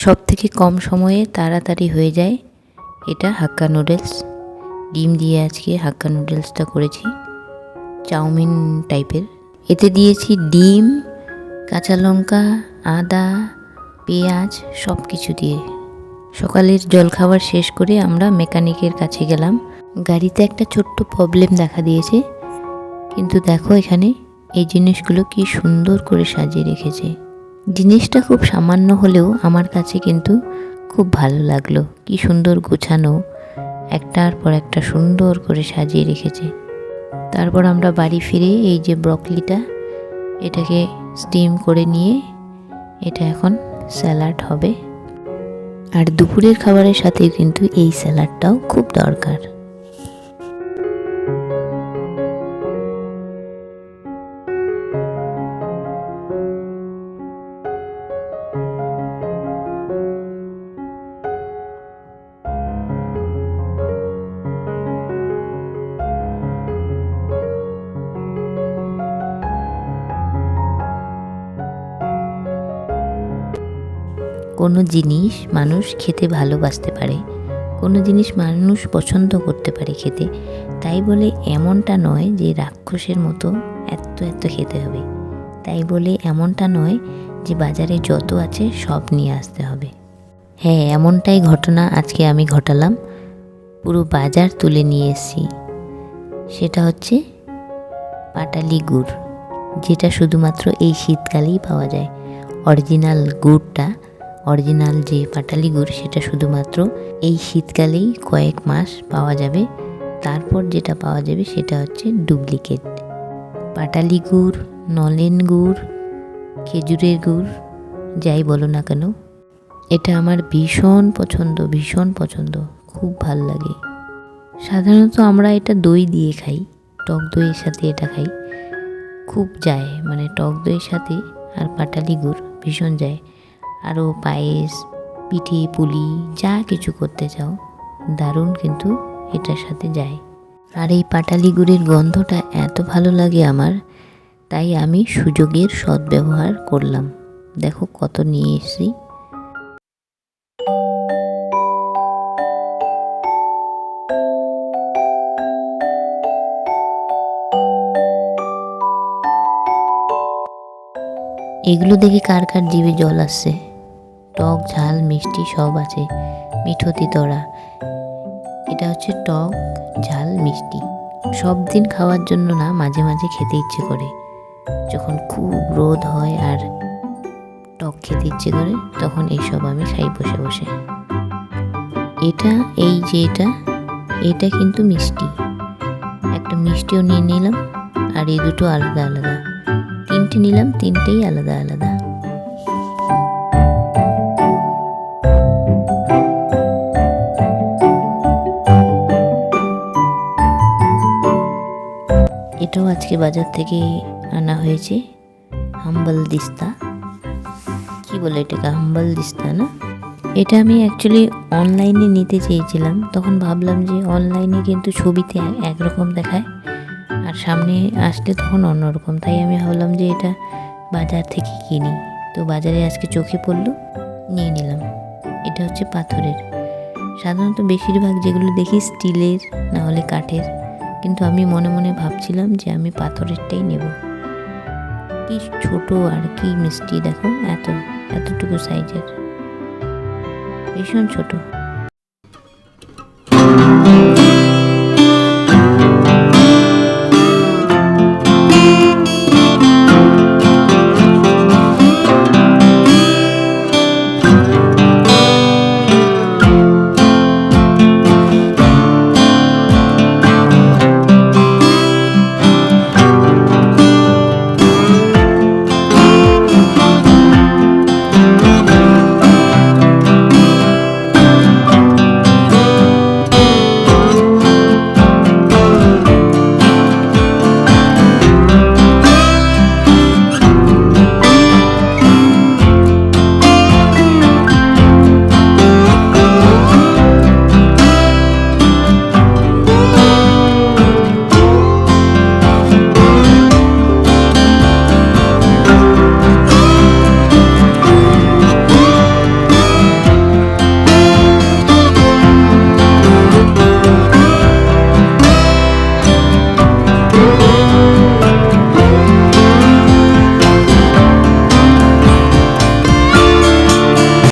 সব থেকে কম সময়ে তাড়াতাড়ি হয়ে যায় এটা হাক্কা নুডলস। ডিম দিয়ে আজকে হাক্কা নুডলসটা করেছি, চাউমিন টাইপের। এতে দিয়েছি ডিম, কাঁচা লঙ্কা, আদা, পেঁয়াজ সব কিছু দিয়ে। সকালের জলখাবার শেষ করে আমরা মেকানিকের কাছে গেলাম। গাড়িতে একটা ছোট্ট প্রবলেম দেখা দিয়েছে, কিন্তু দেখো এখানে এই জিনিসগুলো কি সুন্দর করে সাজিয়ে রেখেছে। জিনিসটা খুব সামান্য হলেও আমার কাছে কিন্তু খুব ভালো লাগল। কি সুন্দর গোছানো, একটার পর একটা সুন্দর করে সাজিয়ে রেখেছে। তারপর আমরা বাড়ি ফিরে এই যে ব্রকলিটা, এটাকে স্টিম করে নিয়ে এটা এখন স্যালাড হবে। আর দুপুরের খাবারের সাথে কিন্তু এই স্যালাডটাও খুব দরকার। কোনো জিনিস মানুষ খেতে ভালোবাসতে পারে, কোনো জিনিস মানুষ পছন্দ করতে পারে খেতে, তাই বলে এমনটা নয় যে রাক্ষসের মতো এত এত খেতে হবে। তাই বলে এমনটা নয় যে বাজারে যত আছে সব নিয়ে আসতে হবে। হ্যাঁ এমনটাই ঘটনা আজকে আমি ঘটালাম। পুরো বাজার তুলে নিয়ে এসেছি। সেটা হচ্ছে পাটালি গুড়, যেটা শুধুমাত্র এই শীতকালেই পাওয়া যায়। অরিজিনাল গুড়টা অরিজিনাল যে পাটালি গুড় সেটা শুধুমাত্র এই শীতকালেই কয়েক মাস পাওয়া যাবে। তারপর যেটা পাওয়া যাবে সেটা হচ্ছে ডুপ্লিকেট। পাটালি গুড় নলেন গুড় খেজুরের গুড়, যাই বলো না কেন, এটা আমার ভীষণ পছন্দ ভীষণ পছন্দ, খুব ভালো লাগে। সাধারণত আমরা এটা দই দিয়ে খাই, টক দইয়ের সাথে এটা খাই, খুব যায় মানে টক দইয়ের সাথে আর পাটালি গুড় ভীষণ যায়। আরও পায়েস, পিঠে, পুলি, যা কিছু করতে চাও, দারুণ কিন্তু এটার সাথে যায়। আর এই পাটালি গুড়ের গন্ধটা এত ভালো লাগে আমার, তাই আমি সুযোগের সদ্ব্যবহার করলাম। দেখো কত নিয়ে এসেছি। এগুলো দেখে কার কার জীবে জল আসছে? টক, ঝাল, মিষ্টি সব আছে। মিঠো তিতরা এটা হচ্ছে টক, ঝাল, মিষ্টি। সব দিন খাওয়ার জন্য না মাঝে মাঝে খেতে ইচ্ছে করে। যখন খুব রোদ হয় আর টক খেতে ইচ্ছে করে, তখন এইসব আমি খাই বসে বসে। এটা, এই যে এটা এটা কিন্তু মিষ্টি। একটা মিষ্টিও নিয়ে নিলাম আর এই দুটো আলাদা আলাদা। তিনটে নিলাম, তিনটেই আলাদা আলাদা। এটাও আজকে বাজার থেকে আনা হয়েছে। হাম্বল দিস্তা। কি বলে এটাকে? হাম্বল দিস্তা, না? এটা আমি অ্যাকচুয়ালি অনলাইনে নিতে চেয়েছিলাম। তখন ভাবলাম যে অনলাইনে কিন্তু ছবিতে একরকম দেখায় আর সামনে আসলে তখন অন্যরকম। তাই আমি ভাবলাম যে এটা বাজার থেকে কিনি। তো বাজারে আজকে চোখে পড়ল, নিয়ে নিলাম। এটা হচ্ছে পাথরের। সাধারণত বেশিরভাগ যেগুলো দেখি স্টিলের, না হলে কাঠের। কিন্তু আমি মনে মনে ভাবছিলাম যে আমি পাথরেরটাই নেব। কি ছোট আর কি মিষ্টি দেখো, এত, এতটুকু সাইজের ভীষণ ছোট।